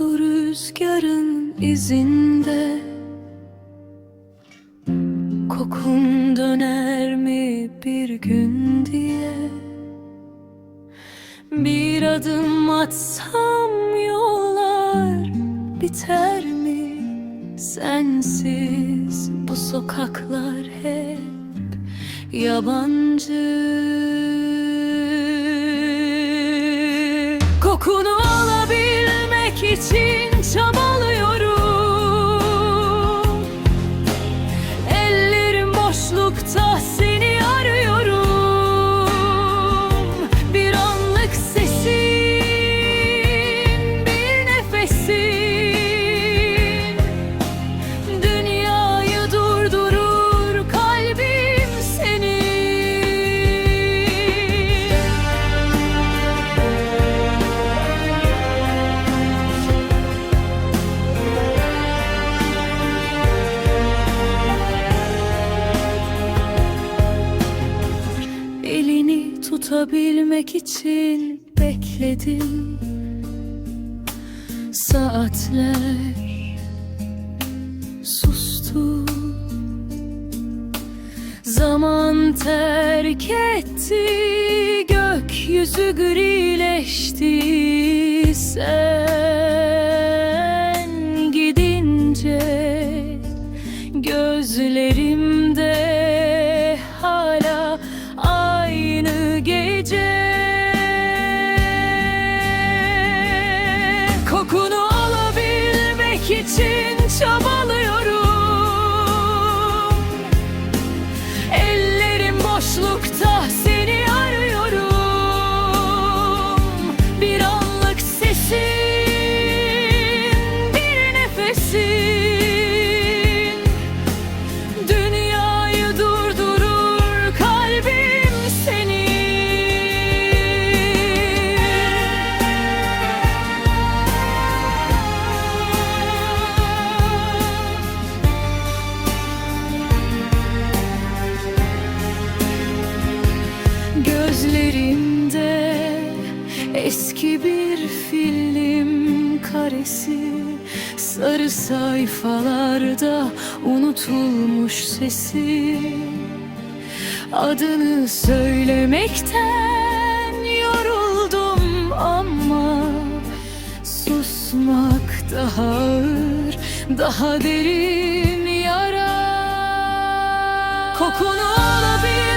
oldu rüzgarın izinde? Kokun döner mi bir gün diye? Bir adım atsam yollar biter mi? Sensiz bu sokaklar hep yabancı. Kokunu için çabalıyorum. Ellerim boşlukta seni Elini tutabilmek için bekledim. Saatler sustu. Zaman terk etti Gökyüzü grileşti. Sen gidince Gözlerimde причин. Gözlerimde eski bir film karesi Sarı sayfalarda unutulmuş sesi. Adını söylemekten yoruldum ama Susmak daha ağır, daha derin yara. Kokunu çaba